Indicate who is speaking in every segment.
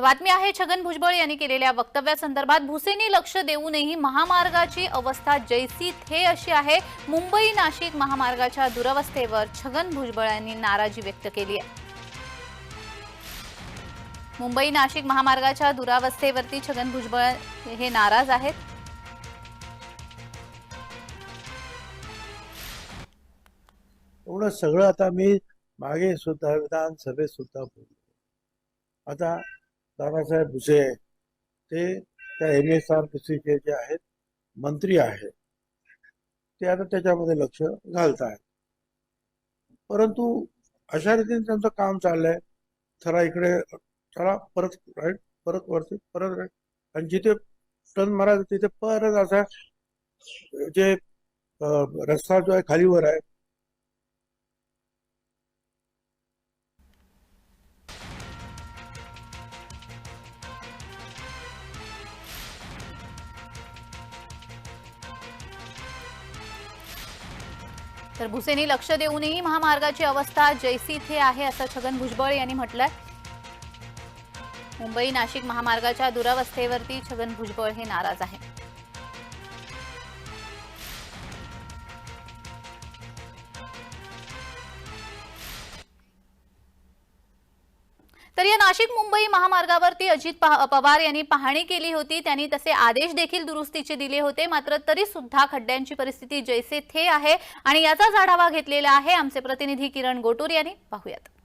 Speaker 1: बातमी आहे छगन भुजबळ यांनी केलेल्या वक्तव्यासंदर्भात भुसेंनी लक्ष देऊनही महामार्गाची अवस्था जैसी थे अशी आहे. मुंबई नाशिक महामार्गाच्या दुरवस्थेवर छगन भुजबळ यांनी नाराजी व्यक्त केली आहे. मुंबई नाशिक महामार्गाच्या दुरावस्थेवरती छगन भुजबळ हे नाराज आहेत.
Speaker 2: एवढं सगळं आता मी मागे सुद्धा विधानसभेत सुद्धा बोललो. आता दादासाहेब भुसे ते त्या एम एस आर पी सीचे जे आहेत मंत्री आहेत. ते आता त्याच्यामध्ये लक्ष घालत आहेत परंतु अशा रीतीने त्यांचं काम चाललंय. चला इकडे चला परत राईट परत वरती परत राईट आणि जिथे टर्न मारायचं तिथे परत असा जे रस्ता जो आहे खालीवर आहे
Speaker 1: तर भुसेनी लक्ष देऊनही महामार्गाची अवस्था जैसी थे आहे असं छगन भुजबळ यांनी म्हटलंय. मुंबई नाशिक महामार्गाच्या दुरावस्थेवरती छगन भुजबळ हे नाराज आहे तर या नाशिक मुंबई महामार्गावरती अजित पहा- पवार यांनी पाहणी केली होती. त्यांनी तसे आदेश देखील दुरुस्तीचे दिले होते. मात्र तरी सुद्धा खड्ड्यांची परिस्थिती जैसे थे आहे. आणि याचाच आढावा घेतलेला आहे. आमचे प्रतिनिधी किरण गोटूर यांनी. पाहूयात.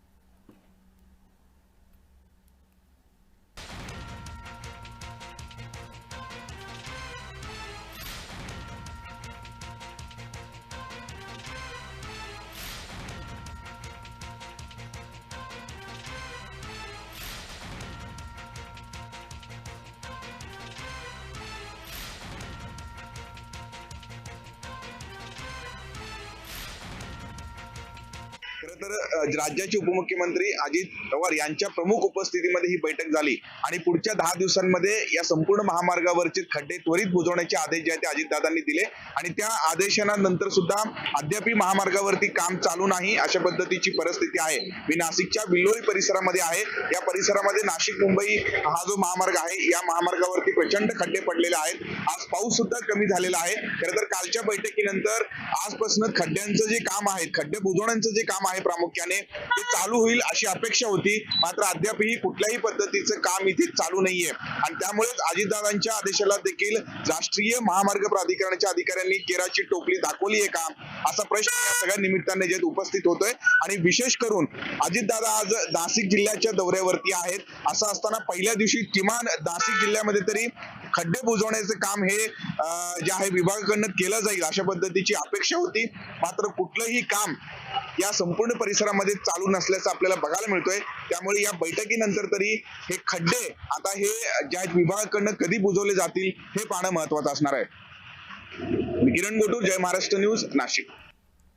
Speaker 3: खरं तर राज्याचे उपमुख्यमंत्री अजित पवार यांच्या प्रमुख उपस्थितीमध्ये ही बैठक झाली. आणि पुढच्या दहा दिवसांमध्ये या संपूर्ण महामार्गावरचे खड्डे त्वरित बुजवण्याचे आदेश जे आहेत ते अजितदादांनी दिले. आणि त्या आदेशानंतर सुद्धा अद्याप महामार्गावरती काम चालू नाही अशा पद्धतीची परिस्थिती आहे. मी नाशिकच्या विल्लोळी परिसरामध्ये आहे. या परिसरामध्ये नाशिक मुंबई हा जो महामार्ग आहे या महामार्गावरती प्रचंड खड्डे पडलेले आहेत. आज पाऊस सुद्धा कमी झालेला आहे. खरं तर कालच्या बैठकीनंतर आजपासून खड्ड्यांचं जे काम आहे खड्डे बुजवण्याचं जे काम आहे प्रामुख्याने ते चालू होईल अशी अपेक्षा होती. मात्र अद्यापही कुठल्याही पद्धतीचं काम इथे चालू नाहीये. आणि त्यामुळेच अजितदादांच्या आदेशाला देखील राष्ट्रीय महामार्ग प्राधिकरणाच्या अधिकाऱ्यांनी केराची टोपली दाखवली आहे का? असा प्रश्न या सगळ्या निमित्ताने जे उपस्थित होतोय. आणि विशेष करून अजितदादा आज नाशिक जिल्ह्याच्या दौऱ्यावरती आहेत. असं असताना पहिल्या दिवशी किमान नाशिक जिल्ह्यामध्ये तरी खड्डे बुजवण्याचं काम हे जे आहे विभागाकडनं केलं जाईल अशा पद्धतीची अपेक्षा होती. मात्र कुठलंही काम या संपूर्ण परिसरामध्ये चालू नसल्याचं आपल्याला बघायला मिळतोय. त्यामुळे या बैठकीनंतर तरी हे खड्डे आता हे ज्या आहेत विभागाकडनं कधी बुजवले जातील हे पाहणं महत्वाचं असणार आहे. किरण गोटूर जय महाराष्ट्र न्यूज नाशिक.